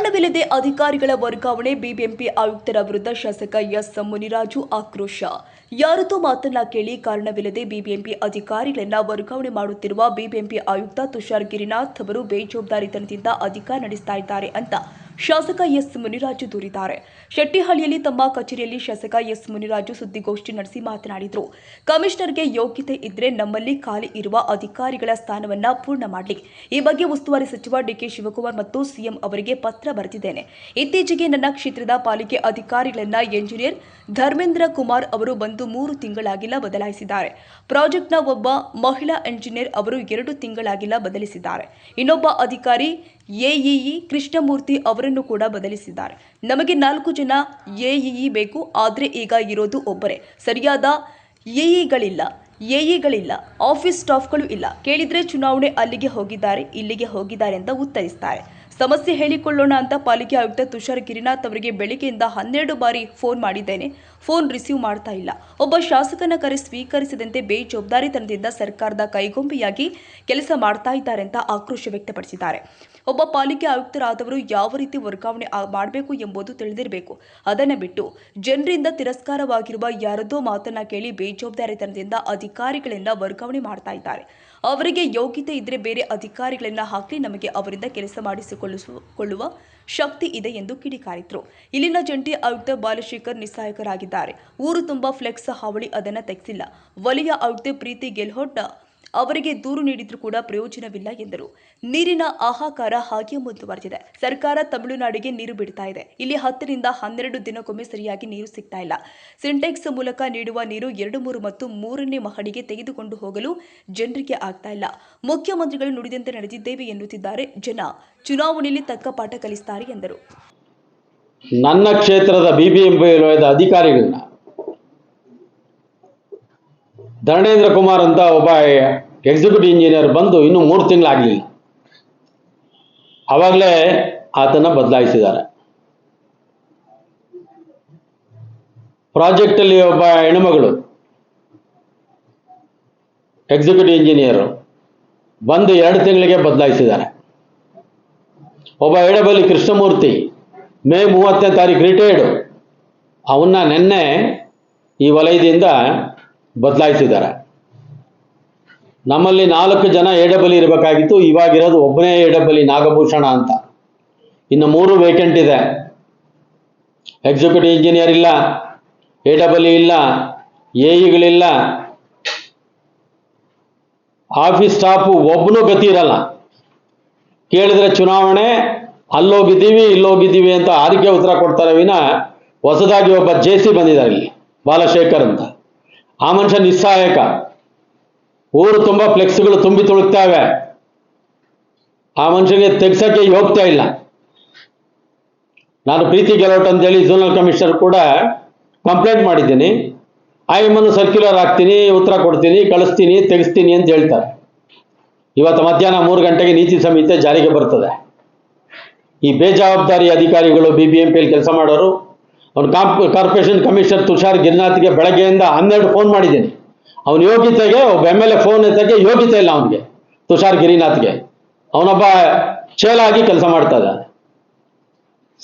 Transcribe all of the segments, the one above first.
ಕಾರಣವಿಲ್ಲದೆ ಅಧಿಕಾರಿಗಳ ವರ್ಗಾವಣೆ, ಬಿಬಿಎಂಪಿ ಆಯುಕ್ತರ ವಿರುದ್ಧ ಶಾಸಕ ಎಸ್ ಮುನಿರಾಜು ಆಕ್ರೋಶ. ಯಾರದೋ ಮಾತನ್ನ ಕೇಳಿ ಕಾರಣವಿಲ್ಲದೆ ಬಿಬಿಎಂಪಿ ಅಧಿಕಾರಿಗಳನ್ನ ವರ್ಗಾವಣೆ ಮಾಡುತ್ತಿರುವ ಬಿಬಿಎಂಪಿ ಆಯುಕ್ತ ತುಷಾರ್ ಗಿರಿನಾಥ್ ಅವರು ಬೇಜವಾಬ್ದಾರಿತನದಿಂದ ಅಧಿಕಾರ ನಡೆಸ್ತಾ ಇದ್ದಾರೆ ಅಂತ ಶಾಸಕ ಎಸ್ ಮುನಿರಾಜು ದೂರಿದ್ದಾರೆ. ಶೆಟ್ಟಿಹಳ್ಳಿಯಲ್ಲಿ ತಮ್ಮ ಕಚೇರಿಯಲ್ಲಿ ಶಾಸಕ ಎಸ್ ಮುನಿರಾಜು ಸುದ್ದಿಗೋಷ್ಠಿ ನಡೆಸಿ ಮಾತನಾಡಿದರು. ಕಮಿಷನರ್ಗೆ ಯೋಗ್ಯತೆ ಇದ್ರೆ ನಮ್ಮಲ್ಲಿ ಖಾಲಿ ಇರುವ ಅಧಿಕಾರಿಗಳ ಸ್ಥಾನವನ್ನ ಪೂರ್ಣ ಮಾಡಲಿ. ಈ ಬಗ್ಗೆ ಉಸ್ತುವಾರಿ ಸಚಿವ ಡಿಕೆ ಶಿವಕುಮಾರ್ ಮತ್ತು ಸಿಎಂ ಅವರಿಗೆ ಪತ್ರ ಬರೆದಿದ್ದೇನೆ. ಇತ್ತೀಚೆಗೆ ನನ್ನ ಕ್ಷೇತ್ರದ ಪಾಲಿಕೆ ಅಧಿಕಾರಿಗಳನ್ನ ಎಂಜಿನಿಯರ್ ಧರ್ಮೇಂದ್ರ ಕುಮಾರ್ ಅವರು ಬಂದು ಮೂರು ತಿಂಗಳಾಗಿಲ್ಲ ಬದಲಾಯಿಸಿದ್ದಾರೆ. ಪ್ರಾಜೆಕ್ಟ್ನ ಒಬ್ಬ ಮಹಿಳಾ ಎಂಜಿನಿಯರ್ ಅವರು ಎರಡು ತಿಂಗಳಾಗಿಲ್ಲ ಬದಲಿಸಿದ್ದಾರೆ. ಇನ್ನೊಬ್ಬ ಅಧಿಕಾರಿ ಎಇಇ ಕೃಷ್ಣಮೂರ್ತಿ ಅವರನ್ನು ಕೂಡ ಬದಲಿಸಿದ್ದಾರೆ. ನಮಗೆ ನಾಲ್ಕು ಜನ ಎಇಇ ಬೇಕು, ಆದರೆ ಈಗ ಇರೋದು ಒಬ್ಬರೇ. ಸರಿಯಾದ ಎಇಗಳಿಲ್ಲ ಎಇಗಳಿಲ್ಲ, ಆಫೀಸ್ ಸ್ಟಾಫ್ಗಳು ಇಲ್ಲ. ಕೇಳಿದರೆ ಚುನಾವಣೆ ಅಲ್ಲಿಗೆ ಹೋಗಿದ್ದಾರೆ, ಇಲ್ಲಿಗೆ ಹೋಗಿದ್ದಾರೆ ಅಂತ ಉತ್ತರಿಸ್ತಾರೆ. ಸಮಸ್ಯೆ ಹೇಳಿಕೊಳ್ಳೋಣ ಅಂತ ಪಾಲಿಕೆ ಆಯುಕ್ತ ತುಷಾರ್ ಗಿರಿನಾಥ್ ಅವರಿಗೆ ಬೆಳಿಗ್ಗೆಯಿಂದ ಹನ್ನೆರಡು ಬಾರಿ ಫೋನ್ ಮಾಡಿದ್ದೇನೆ. ಫೋನ್ ರಿಸೀವ್ ಮಾಡ್ತಾ ಇಲ್ಲ. ಒಬ್ಬ ಶಾಸಕನ ಕರೆ ಸ್ವೀಕರಿಸದಂತೆ ಬೇಜವಾಬ್ದಾರಿತನದಿಂದ ಸರ್ಕಾರದ ಕೈಗೊಂಬೆಯಾಗಿ ಕೆಲಸ ಮಾಡ್ತಾ ಇದ್ದಾರೆ ಅಂತ ಆಕ್ರೋಶ ವ್ಯಕ್ತಪಡಿಸಿದ್ದಾರೆ. ಒಬ್ಬ ಪಾಲಿಕೆ ಆಯುಕ್ತರಾದವರು ಯಾವ ರೀತಿ ವರ್ಗಾವಣೆ ಮಾಡಬೇಕು ಎಂಬುದು ತಿಳಿದಿರಬೇಕು. ಅದನ್ನು ಬಿಟ್ಟು ಜನರಿಂದ ತಿರಸ್ಕಾರವಾಗಿರುವ ಯಾರದೋ ಮಾತನ್ನ ಕೇಳಿ ಬೇಜವಾಬ್ದಾರಿತನದಿಂದ ಅಧಿಕಾರಿಗಳಿಂದ ವರ್ಗಾವಣೆ ಮಾಡ್ತಾ ಇದ್ದಾರೆ. ಅವರಿಗೆ ಯೋಗ್ಯತೆ ಇದ್ರೆ ಬೇರೆ ಅಧಿಕಾರಿಗಳನ್ನ ಹಾಕಿ ನಮಗೆ ಅವರಿಂದ ಕೆಲಸ ಮಾಡಿಸಿಕೊಳ್ಳುವ ಶಕ್ತಿ ಇದೆ ಎಂದು ಕಿಡಿಕಾರಿದ್ರು. ಇಲ್ಲಿನ ಜಂಟಿ ಆಯುಕ್ತ ಬಾಲಶೇಖರ್ ನಿಸ್ಸಹಾಯಕರಾಗಿದ್ದಾರೆ. ಊರು ತುಂಬಾ ಫ್ಲೆಕ್ಸ್ ಹಾವಳಿ ಅದನ್ನ ತೆಗೆಸಿಲ್ಲ. ವಲಯ ಆಯುಕ್ತೆ ಪ್ರೀತಿ ಗೆಲ್ಹೊಟ್ ಅವರಿಗೆ ದೂರು ನೀಡಿದ್ರೂ ಕೂಡ ಪ್ರಯೋಜನವಿಲ್ಲ ಎಂದರು. ನೀರಿನ ಹಾಹಾಕಾರ ಹಾಗೆ ಮುಂದುವರೆದಿದೆ. ಸರ್ಕಾರ ತಮಿಳುನಾಡಿಗೆ ನೀರು ಬಿಡ್ತಾ ಇದೆ. ಇಲ್ಲಿ ಹತ್ತರಿಂದ ಹನ್ನೆರಡು ದಿನಕ್ಕೊಮ್ಮೆ ಸರಿಯಾಗಿ ನೀರು ಸಿಗ್ತಾ ಇಲ್ಲ. ಸಿಂಟೆಕ್ಸ್ ಮೂಲಕ ನೀಡುವ ನೀರು ಎರಡು, ಮೂರು ಮತ್ತು ಮೂರನೇ ಮಹಡಿಗೆ ತೆಗೆದುಕೊಂಡು ಹೋಗಲು ಜನರಿಗೆ ಆಗ್ತಾ ಇಲ್ಲ. ಮುಖ್ಯಮಂತ್ರಿಗಳು ನುಡಿದಂತೆ ನಡೆದಿದ್ದೇವೆ ಎನ್ನುತ್ತಿದ್ದಾರೆ ಜನ. ಚುನಾವಣೆಯಲ್ಲಿ ತಕ್ಕ ಪಾಠ ಕಲಿಸ್ತಾರೆ ಎಂದರು. ನನ್ನ ಕ್ಷೇತ್ರದ ಬಿಬಿಎಂಪಿ ಅಧಿಕಾರಿಗಳನ್ನ ಧರಣೇಂದ್ರ ಕುಮಾರ್ ಅಂತ ಒಬ್ಬ ಎಕ್ಸಿಕ್ಯೂಟಿವ್ ಇಂಜಿನಿಯರ್ ಬಂದು ಇನ್ನು ಮೂರು ತಿಂಗಳಾಗಲಿಲ್ಲ ಅವಾಗಲೇ ಆತನ ಬದಲಾಯಿಸಿದ್ದಾರೆ. ಪ್ರಾಜೆಕ್ಟಲ್ಲಿ ಒಬ್ಬ ಹೆಣ್ಮಗಳು ಎಕ್ಸಿಕ್ಯೂಟಿವ್ ಇಂಜಿನಿಯರು ಬಂದು ಎರಡು ತಿಂಗಳಿಗೆ ಬದಲಾಯಿಸಿದ್ದಾರೆ. ಒಬ್ಬ ಎಡಬಲಿ ಕೃಷ್ಣಮೂರ್ತಿ, ಮೇ ಮೂವತ್ತನೇ ತಾರೀಕು ರಿಟೈರ್ಡು ಅವನ್ನ ನಿನ್ನೆ ಈ ವಲಯದಿಂದ ಬದಲಾಯಿಸಿದ್ದಾರೆ. ನಮ್ಮಲ್ಲಿ ನಾಲ್ಕು ಜನ ಎಡಬಲಿ ಇರಬೇಕಾಗಿತ್ತು, ಇವಾಗಿರೋದು ಒಬ್ಬನೇ ಎಡಬಲಿ ನಾಗಭೂಷಣ ಅಂತ. ಇನ್ನು ಮೂರು ವೇಕೆಂಟ್ ಇದೆ. ಎಕ್ಸಿಕ್ಯೂಟಿವ್ ಇಂಜಿನಿಯರ್ ಇಲ್ಲ ಎಡಬಲಿ ಇಲ್ಲ ಎಇಗಳಿಲ್ಲ ಆಫೀಸ್ ಸ್ಟಾಫು ಒಬ್ಬನೂ ಗತಿ ಇರಲ್ಲ. ಕೇಳಿದ್ರೆ ಚುನಾವಣೆ, ಅಲ್ಲೋಗಿದ್ದೀವಿ, ಇಲ್ಲೋಗಿದ್ದೀವಿ ಅಂತ ಆರಿಕೆ ಉತ್ತರ ಕೊಡ್ತಾರೆ ವಿನ ಹೊಸದಾಗಿ ಒಬ್ಬ ಜೆ ಸಿ ಬಂದಿದ್ದಾರೆ ಇಲ್ಲಿ, ಬಾಲಶೇಖರ್ ಅಂತ. ಆ ಮನುಷ್ಯ ನಿಸ್ಸಹಾಯಕ. ಊರು ತುಂಬ ಫ್ಲೆಕ್ಸ್ಗಳು ತುಂಬಿ ತುಳುಕ್ತಾವೆ ಆ ಮನುಷ್ಯನಿಗೆ ತೆಗ್ಸಕ್ಕೆ ಹೋಗ್ತಾ ಇಲ್ಲ. ನಾನು ಪ್ರೀತಿ ಗೆಲೋಟ್ ಅಂತೇಳಿ ಝೋನಲ್ ಕಮಿಷನರ್ ಕೂಡ ಕಂಪ್ಲೇಂಟ್ ಮಾಡಿದ್ದೀನಿ. ಆಯಮ್ಮನ್ನು ಸರ್ಕ್ಯುಲರ್ ಹಾಕ್ತೀನಿ, ಉತ್ತರ ಕೊಡ್ತೀನಿ, ಕಳಿಸ್ತೀನಿ, ತೆಗಿಸ್ತೀನಿ ಅಂತ ಹೇಳ್ತಾರೆ. ಇವತ್ತು ಮಧ್ಯಾಹ್ನ ಮೂರು ಗಂಟೆಗೆ ನೀತಿ ಸಂಹಿತೆ ಜಾರಿಗೆ ಬರ್ತದೆ. ಈ ಬೇಜವಾಬ್ದಾರಿ ಅಧಿಕಾರಿಗಳು ಬಿ ಬಿ ಎಂ ಪಿಯಲ್ಲಿ ಕೆಲಸ ಮಾಡೋರು ಅವ್ನು ಕಾರ್ಪೊರೇಷನ್ ಕಮಿಷನರ್ ತುಷಾರ್ ಗಿರಿನಾಥ್ಗೆ ಬೆಳಗ್ಗೆಯಿಂದ ಹನ್ನೆರಡು ಫೋನ್ ಮಾಡಿದ್ದೀನಿ. ಅವನ ಯೋಗ್ಯತೆಗೆ, ಒಬ್ಬ ಎಂ ಎಲ್ ಎ ಫೋನ್ ಎತ್ತಕ್ಕೆ ಯೋಗ್ಯತೆ ಇಲ್ಲ ಅವನಿಗೆ, ತುಷಾರ್ ಗಿರಿನಾಥ್ಗೆ. ಅವನೊಬ್ಬ ಚೇಲ ಆಗಿ ಕೆಲಸ ಮಾಡ್ತಾ ಇದ್ದಾನೆ.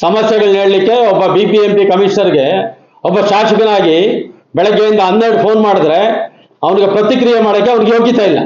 ಸಮಸ್ಯೆಗಳನ್ನ ಹೇಳಲಿಕ್ಕೆ ಒಬ್ಬ ಬಿ ಪಿ ಎಂ ಪಿ ಕಮಿಷನರ್ಗೆ ಒಬ್ಬ ಶಾಸಕನಾಗಿ ಬೆಳಗ್ಗೆಯಿಂದ ಹನ್ನೆರಡು ಫೋನ್ ಮಾಡಿದ್ರೆ ಅವನಿಗೆ ಪ್ರತಿಕ್ರಿಯೆ ಮಾಡೋಕ್ಕೆ ಅವ್ನಿಗೆ ಯೋಗ್ಯತೆ ಇಲ್ಲ.